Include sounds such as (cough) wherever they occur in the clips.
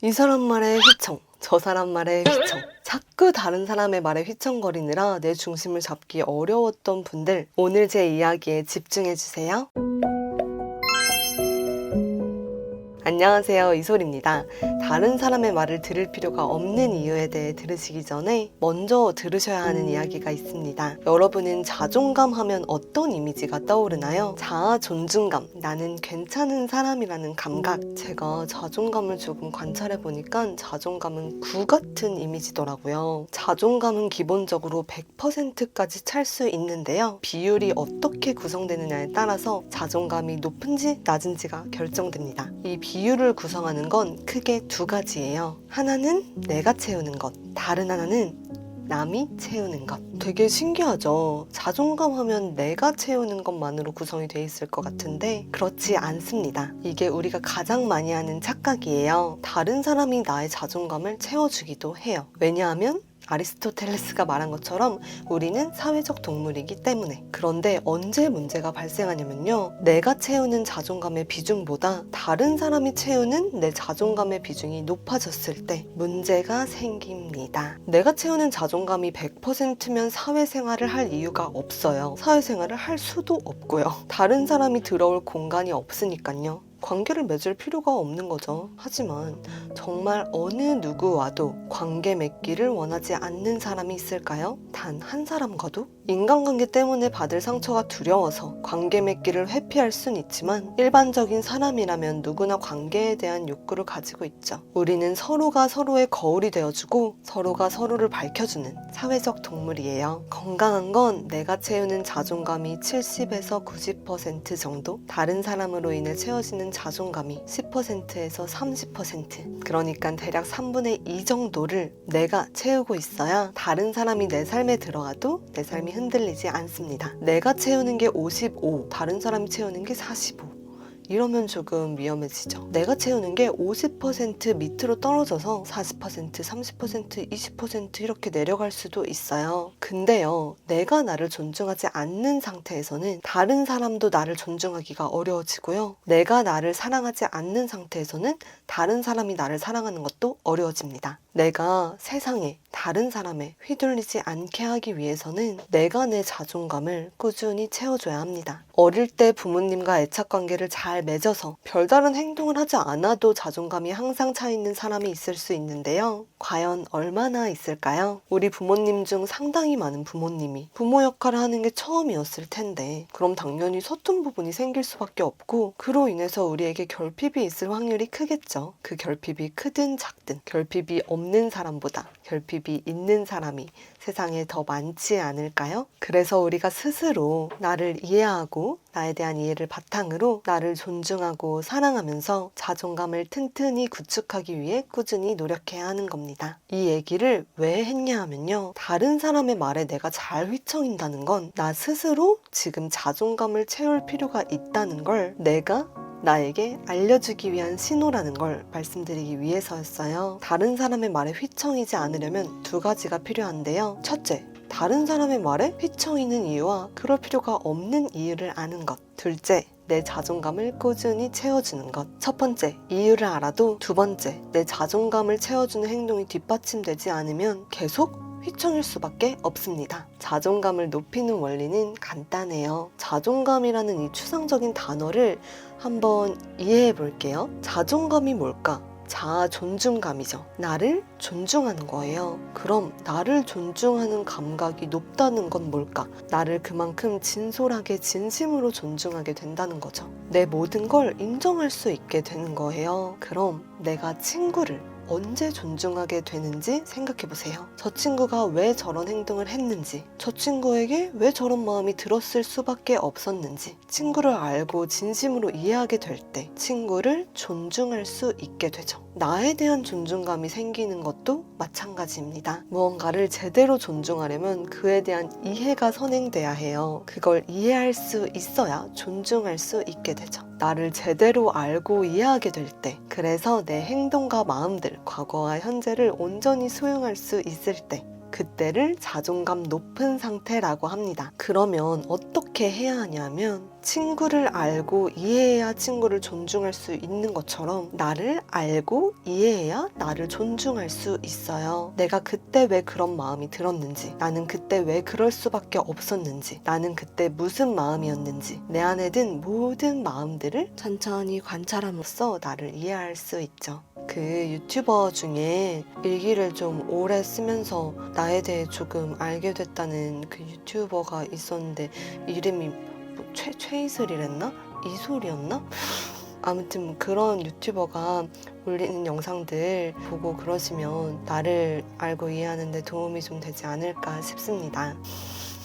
이 사람 말에 휘청, 저 사람 말에 휘청. 자꾸 다른 사람의 말에 휘청거리느라 내 중심을 잡기 어려웠던 분들, 오늘 제 이야기에 집중해주세요. 안녕하세요. 이솔입니다. 다른 사람의 말을 들을 필요가 없는 이유에 대해 들으시기 전에 먼저 들으셔야 하는 이야기가 있습니다. 여러분은 자존감 하면 어떤 이미지가 떠오르나요? 자아 존중감, 나는 괜찮은 사람이라는 감각. 제가 자존감을 조금 관찰해 보니까 자존감은 구 같은 이미지더라고요. 자존감은 기본적으로 100%까지 찰 수 있는데요. 비율이 어떻게 구성되느냐에 따라서 자존감이 높은지 낮은지가 결정됩니다. 이 비율 을 구성하는 건 크게 두 가지예요. 하나는 내가 채우는 것, 다른 하나는 남이 채우는 것. 되게 신기하죠? 자존감 하면 내가 채우는 것만으로 구성이 돼 있을 것 같은데 그렇지 않습니다. 이게 우리가 가장 많이 하는 착각이에요. 다른 사람이 나의 자존감을 채워주기도 해요. 왜냐하면 아리스토텔레스가 말한 것처럼 우리는 사회적 동물이기 때문에. 그런데 언제 문제가 발생하냐면요. 내가 채우는 자존감의 비중보다 다른 사람이 채우는 내 자존감의 비중이 높아졌을 때 문제가 생깁니다. 내가 채우는 자존감이 100%면 사회생활을 할 이유가 없어요. 사회생활을 할 수도 없고요. 다른 사람이 들어올 공간이 없으니까요. 관계를 맺을 필요가 없는 거죠. 하지만 정말 어느 누구와도 관계 맺기를 원하지 않는 사람이 있을까요? 단 한 사람과도? 인간관계 때문에 받을 상처가 두려워서 관계 맺기를 회피할 순 있지만 일반적인 사람이라면 누구나 관계에 대한 욕구를 가지고 있죠. 우리는 서로가 서로의 거울이 되어주고 서로가 서로를 밝혀주는 사회적 동물이에요. 건강한 건 내가 채우는 자존감이 70에서 90% 정도, 다른 사람으로 인해 채워지는 자존감이 10%에서 30%. 그러니까 대략 3분의 2 정도를 내가 채우고 있어야 다른 사람이 내 삶에 들어가도 내 삶이 흔들리지 않습니다. 내가 채우는 게 55, 다른 사람이 채우는 게 45. 이러면 조금 위험해지죠. 내가 채우는 게 50% 밑으로 떨어져서 40%, 30%, 20% 이렇게 내려갈 수도 있어요. 근데요, 내가 나를 존중하지 않는 상태에서는 다른 사람도 나를 존중하기가 어려워지고요. 내가 나를 사랑하지 않는 상태에서는 다른 사람이 나를 사랑하는 것도 어려워집니다. 내가 세상에 다른 사람에 휘둘리지 않게 하기 위해서는 내가 내 자존감을 꾸준히 채워줘야 합니다. 어릴 때 부모님과 애착 관계를 잘 맺어서 별다른 행동을 하지 않아도 자존감이 항상 차 있는 사람이 있을 수 있는데요. 과연 얼마나 있을까요? 우리 부모님 중 상당히 많은 부모님이 부모 역할을 하는 게 처음이었을 텐데 그럼 당연히 서툰 부분이 생길 수밖에 없고 그로 인해서 우리에게 결핍이 있을 확률이 크겠죠. 그 결핍이 크든 작든 결핍이 없는 사람보다 결핍이 있는 사람이 세상에 더 많지 않을까요? 그래서 우리가 스스로 나를 이해하고 나에 대한 이해를 바탕으로 나를 존중하고 사랑하면서 자존감을 튼튼히 구축하기 위해 꾸준히 노력해야 하는 겁니다. 이 얘기를 왜 했냐 하면요. 다른 사람의 말에 내가 잘 휘청인다는 건 나 스스로 지금 자존감을 채울 필요가 있다는 걸 내가 나에게 알려주기 위한 신호라는 걸 말씀드리기 위해서였어요. 다른 사람의 말에 휘청이지 않으려면 두 가지가 필요한데요. 첫째, 다른 사람의 말에 휘청이는 이유와 그럴 필요가 없는 이유를 아는 것. 둘째, 내 자존감을 꾸준히 채워주는 것. 첫 번째, 이유를 알아도 두 번째, 내 자존감을 채워주는 행동이 뒷받침되지 않으면 계속 휘청일 수밖에 없습니다. 자존감을 높이는 원리는 간단해요. 자존감이라는 이 추상적인 단어를 한번 이해해 볼게요. 자존감이 뭘까? 자아 존중감이죠. 나를 존중하는 거예요. 그럼 나를 존중하는 감각이 높다는 건 뭘까? 나를 그만큼 진솔하게 진심으로 존중하게 된다는 거죠. 내 모든 걸 인정할 수 있게 되는 거예요. 그럼 내가 친구를 언제 존중하게 되는지 생각해 보세요. 저 친구가 왜 저런 행동을 했는지, 저 친구에게 왜 저런 마음이 들었을 수밖에 없었는지, 친구를 알고 진심으로 이해하게 될 때 친구를 존중할 수 있게 되죠. 나에 대한 존중감이 생기는 것도 마찬가지입니다. 무언가를 제대로 존중하려면 그에 대한 이해가 선행돼야 해요. 그걸 이해할 수 있어야 존중할 수 있게 되죠. 나를 제대로 알고 이해하게 될 때, 그래서 내 행동과 마음들, 과거와 현재를 온전히 수용할 수 있을 때, 그때를 자존감 높은 상태라고 합니다. 그러면 어떻게 해야 하냐면 친구를 알고 이해해야 친구를 존중할 수 있는 것처럼 나를 알고 이해해야 나를 존중할 수 있어요. 내가 그때 왜 그런 마음이 들었는지, 나는 그때 왜 그럴 수밖에 없었는지, 나는 그때 무슨 마음이었는지, 내 안에 든 모든 마음들을 천천히 관찰함으로써 나를 이해할 수 있죠. 그 유튜버 중에 일기를 좀 오래 쓰면서 나에 대해 조금 알게 됐다는 그 유튜버가 있었는데 이름이 뭐 최, 최이슬이랬나? 이솔이었나? 아무튼 그런 유튜버가 올리는 영상들 보고 그러시면 나를 알고 이해하는데 도움이 좀 되지 않을까 싶습니다.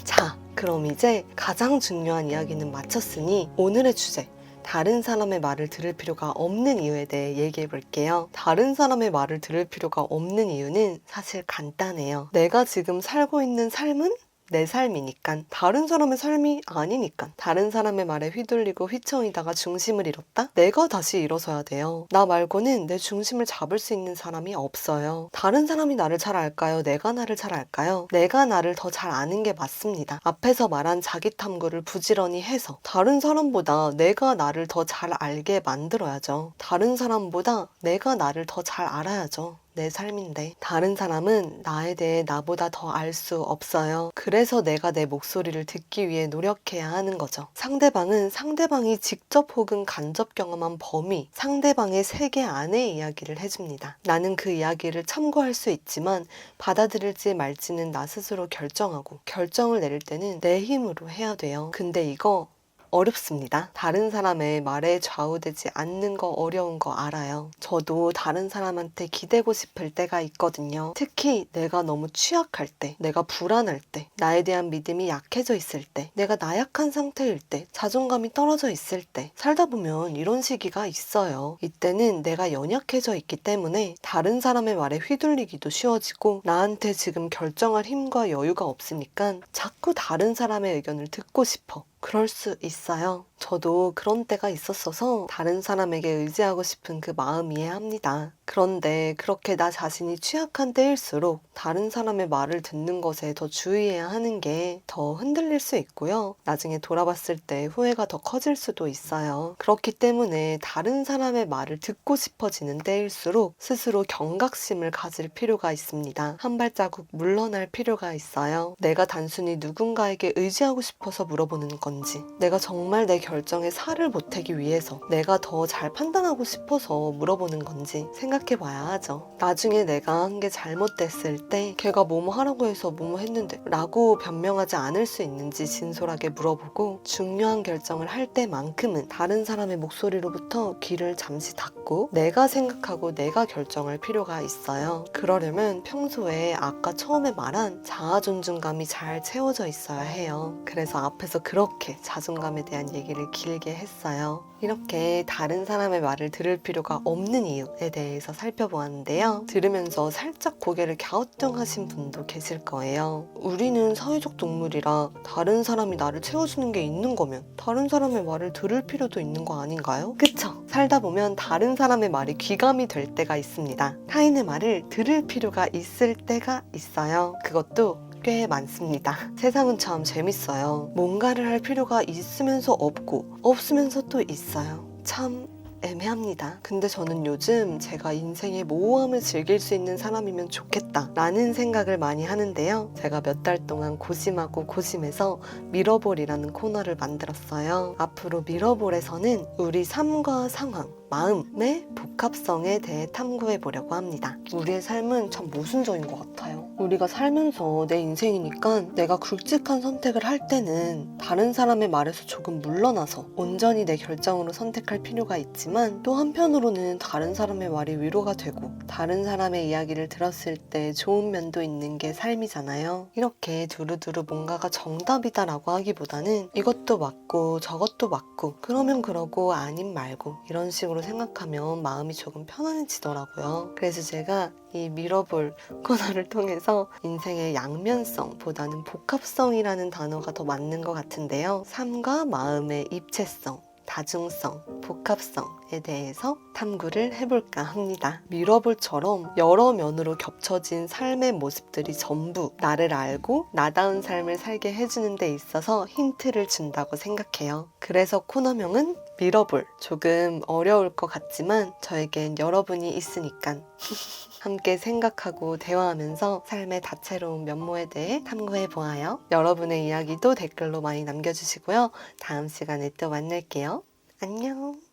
자, 그럼 이제 가장 중요한 이야기는 마쳤으니 오늘의 주제. 다른 사람의 말을 들을 필요가 없는 이유에 대해 얘기해 볼게요. 다른 사람의 말을 들을 필요가 없는 이유는 사실 간단해요. 내가 지금 살고 있는 삶은 내 삶이니까 다른 사람의 삶이 아니니까 다른 사람의 말에 휘둘리고 휘청이다가 중심을 잃었다? 내가 다시 일어서야 돼요. 나 말고는 내 중심을 잡을 수 있는 사람이 없어요. 다른 사람이 나를 잘 알까요? 내가 나를 잘 알까요? 내가 나를 더 잘 아는 게 맞습니다. 앞에서 말한 자기 탐구를 부지런히 해서 다른 사람보다 내가 나를 더 잘 알게 만들어야죠. 다른 사람보다 내가 나를 더 잘 알아야죠. 내 삶인데 다른 사람은 나에 대해 나보다 더 알 수 없어요. 그래서 내가 내 목소리를 듣기 위해 노력해야 하는 거죠. 상대방은 상대방이 직접 혹은 간접 경험한 범위, 상대방의 세계 안의 이야기를 해줍니다. 나는 그 이야기를 참고할 수 있지만 받아들일지 말지는 나 스스로 결정하고 결정을 내릴 때는 내 힘으로 해야 돼요. 근데 이거 어렵습니다. 다른 사람의 말에 좌우되지 않는 거 어려운 거 알아요. 저도 다른 사람한테 기대고 싶을 때가 있거든요. 특히 내가 너무 취약할 때, 내가 불안할 때, 나에 대한 믿음이 약해져 있을 때, 내가 나약한 상태일 때, 자존감이 떨어져 있을 때, 살다 보면 이런 시기가 있어요. 이때는 내가 연약해져 있기 때문에 다른 사람의 말에 휘둘리기도 쉬워지고 나한테 지금 결정할 힘과 여유가 없으니까 자꾸 다른 사람의 의견을 듣고 싶어. 그럴 수 있어요. 저도 그런 때가 있었어서 다른 사람에게 의지하고 싶은 그 마음 이해합니다. 그런데 그렇게 나 자신이 취약한 때일수록 다른 사람의 말을 듣는 것에 더 주의해야 하는 게 더 흔들릴 수 있고요. 나중에 돌아봤을 때 후회가 더 커질 수도 있어요. 그렇기 때문에 다른 사람의 말을 듣고 싶어지는 때일수록 스스로 경각심을 가질 필요가 있습니다. 한 발자국 물러날 필요가 있어요. 내가 단순히 누군가에게 의지하고 싶어서 물어보는 건지, 내가 정말 내 결정에 살을 보태기 위해서 내가 더 잘 판단하고 싶어서 물어보는 건지 생각 해 봐야 하죠. 나중에 내가 한 게 잘못됐을 때 걔가 뭐뭐 하라고 해서 뭐뭐 했는데 라고 변명하지 않을 수 있는지 진솔하게 물어보고 중요한 결정을 할 때만큼은 다른 사람의 목소리로부터 귀를 잠시 닫고 내가 생각하고 내가 결정할 필요가 있어요. 그러려면 평소에 아까 처음에 말한 자아 존중감이 잘 채워져 있어야 해요. 그래서 앞에서 그렇게 자존감에 대한 얘기를 길게 했어요. 이렇게 다른 사람의 말을 들을 필요가 없는 이유에 대해 서 살펴보았는데요. 들으면서 살짝 고개를 갸우뚱하신 분도 계실 거예요. 우리는 사회적 동물이라 다른 사람이 나를 채워주는 게 있는 거면 다른 사람의 말을 들을 필요도 있는 거 아닌가요? 그쵸? 살다 보면 다른 사람의 말이 귀감이 될 때가 있습니다. 타인의 말을 들을 필요가 있을 때가 있어요. 그것도 꽤 많습니다. (laughs) 세상은 참 재밌어요. 뭔가를 할 필요가 있으면서 없고, 없으면서 또 있어요. 참 애매합니다. 근데 저는 요즘 제가 인생의 모호함을 즐길 수 있는 사람이면 좋겠다 라는 생각을 많이 하는데요. 제가 몇 달 동안 고심하고 고심해서 미러볼이라는 코너를 만들었어요. 앞으로 미러볼에서는 우리 삶과 상황, 마음의 복합성에 대해 탐구해 보려고 합니다. 우리의 삶은 참 모순적인 것 같아요. 우리가 살면서 내 인생이니까 내가 굵직한 선택을 할 때는 다른 사람의 말에서 조금 물러나서 온전히 내 결정으로 선택할 필요가 있지만 또 한편으로는 다른 사람의 말이 위로가 되고 다른 사람의 이야기를 들었을 때 좋은 면도 있는 게 삶이잖아요. 이렇게 두루두루 뭔가가 정답이다라고 하기보다는 이것도 맞고 저것도 맞고 그러면 그러고 아님 말고 이런 식으로 생각하면 마음이 조금 편안해지더라고요. 그래서 제가 이 미러볼 코너를 통해서 인생의 양면성보다는 복합성이라는 단어가 더 맞는 것 같은데요. 삶과 마음의 입체성, 다중성, 복합성에 대해서 탐구를 해볼까 합니다. 미러볼처럼 여러 면으로 겹쳐진 삶의 모습들이 전부 나를 알고 나다운 삶을 살게 해주는 데 있어서 힌트를 준다고 생각해요. 그래서 코너명은 미러볼. 조금 어려울 것 같지만 저에겐 여러분이 있으니까 (laughs) 함께 생각하고 대화하면서 삶의 다채로운 면모에 대해 탐구해 보아요. 여러분의 이야기도 댓글로 많이 남겨주시고요. 다음 시간에 또 만날게요. 안녕.